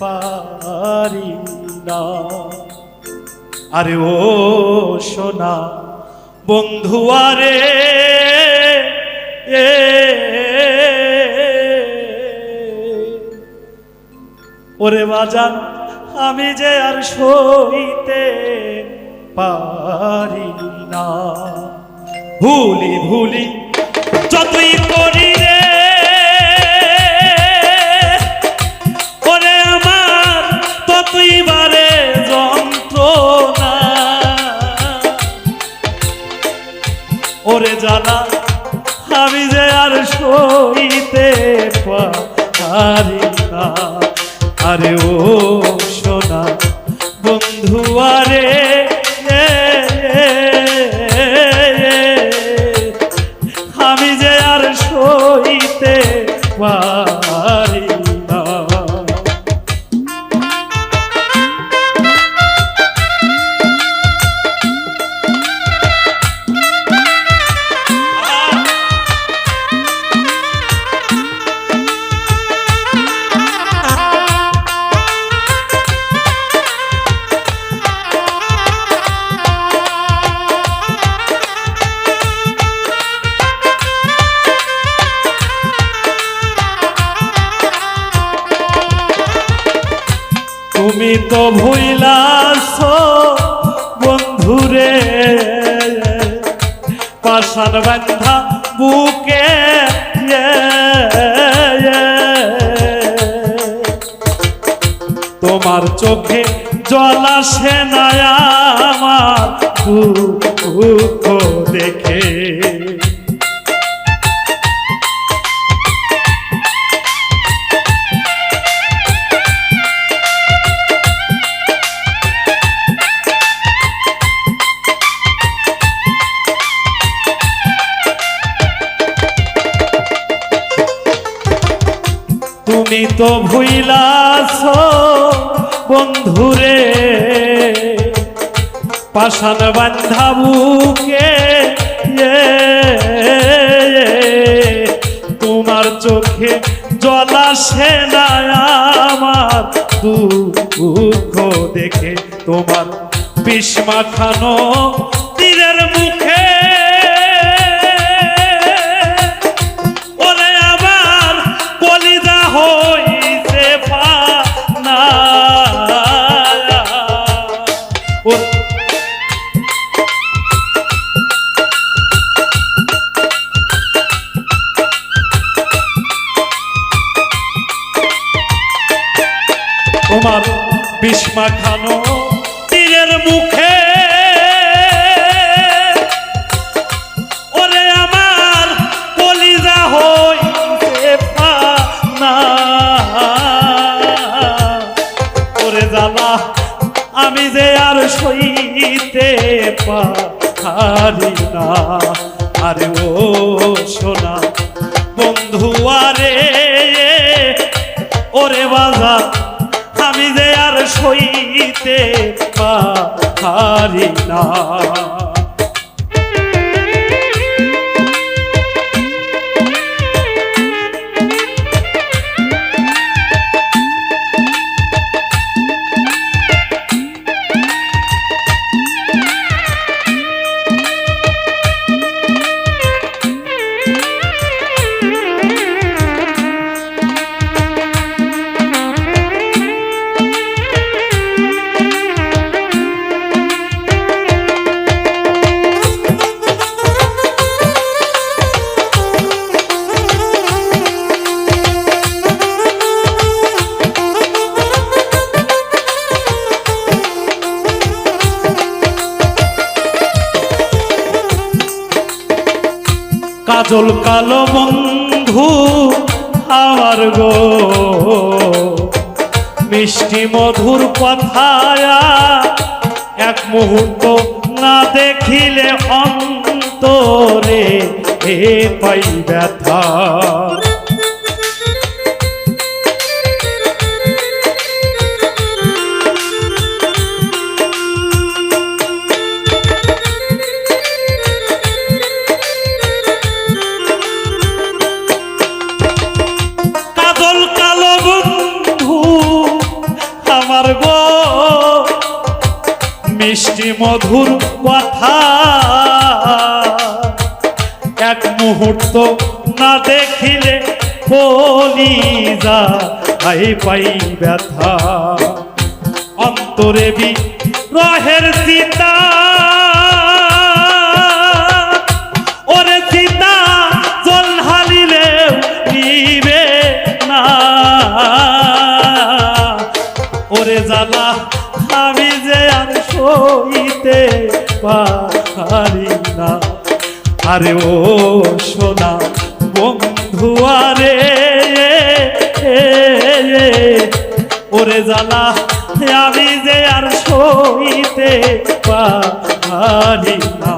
পারি না। আরে ও সোনা, বন্ধু আরে, এ, ওরে বাজান, আমি যে আর সইতে পারি না। ভুলি ভুলি, যতই করি জানা আমি যে আর সইতে পারি না। আরে ও সোনা বন্ধু আরে তুমি তো ভুইলাস বন্ধুরে। পাশান বান্ধা বুকে তোমার চোখে জল আসে না আমার দেখে। তো ভুইলাছ বন্ধুরে। পাষাণ বান্ধাবুকে এ, তোমার চোখে জল না আমার দুঃখ দেখে। তোমার বিস্মা খানো তোমার বিস্মা খানো তীরের মুখে। ওরে আমার কলিজা হইছে ফানা ওরে জ্বালা, আমি যে আর সইতে পারি না। আরে ও সোনা, বন্ধু আরে, ওরে আর সইতে পারি না। কাজল কালো বন্ধু আমার গো। মিষ্টি মধুর কথায়া এক মুহূর্ত না দেখিলে অন্তরে এ পাই ব্যথা। মিষ্টি মধুর কথা। এক মুহূর্ত না দেখিলে বলি যা আই পাই ব্যথা। অন্তরে বি রহের সীতা সইতে পারি না। আরে ও সোনা বন্ধু, আরে, ওরে জ্বালা, আমি যে আর সইতে পারি না।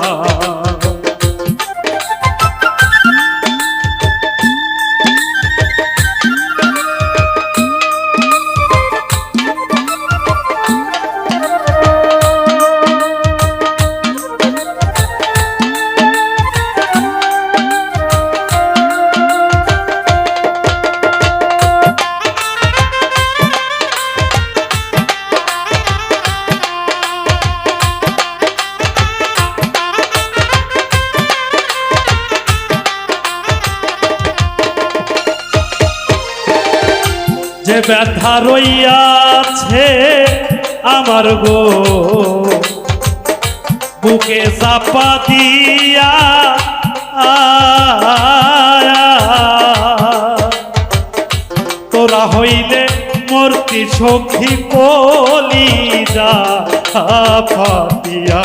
যে ব্যথা রইয়াছে আমার গো, বুকে চাপা দিয়া তোরা হইলে মূর্তি সখী কলি যা ফাতিয়া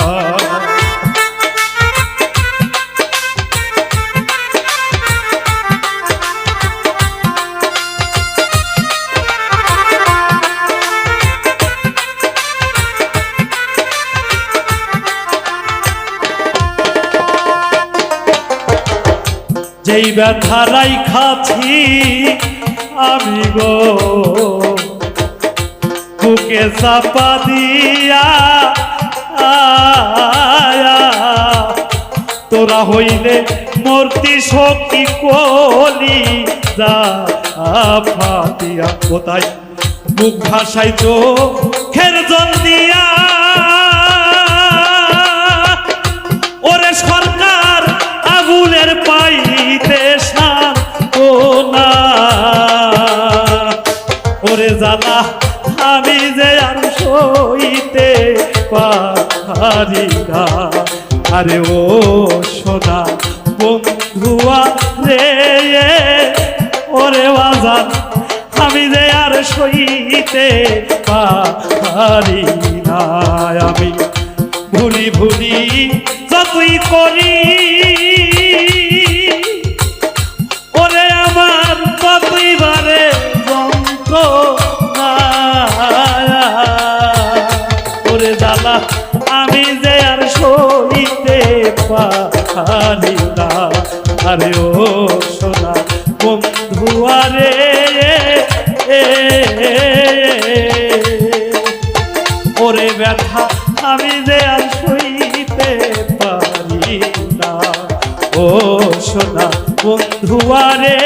যেই ব্যথারাই খাচ্ছি আমি গো। বুকে চাপা দিয়া তোরা হইলে মূর্তি শক্তি কলি যা ফাতিয়া কোথায়? মুখ ভাষাই চোখের জল দিয়া আরে ও সোনা বন্ধুয়া রে ওরে বাজার আমি যে আর সইতে পারি না আমি ভুলি ভুলি যতই করি আরে ও সোনা, বন্ধু আরে ওরে ব্যথা, আমি যে আর সইতে পারি না। ও সোনা, বন্ধু আরে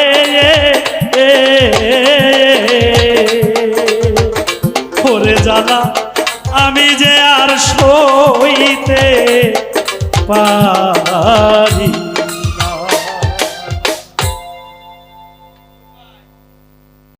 ওরে জ্বালা আমি যে আর সইতে পারি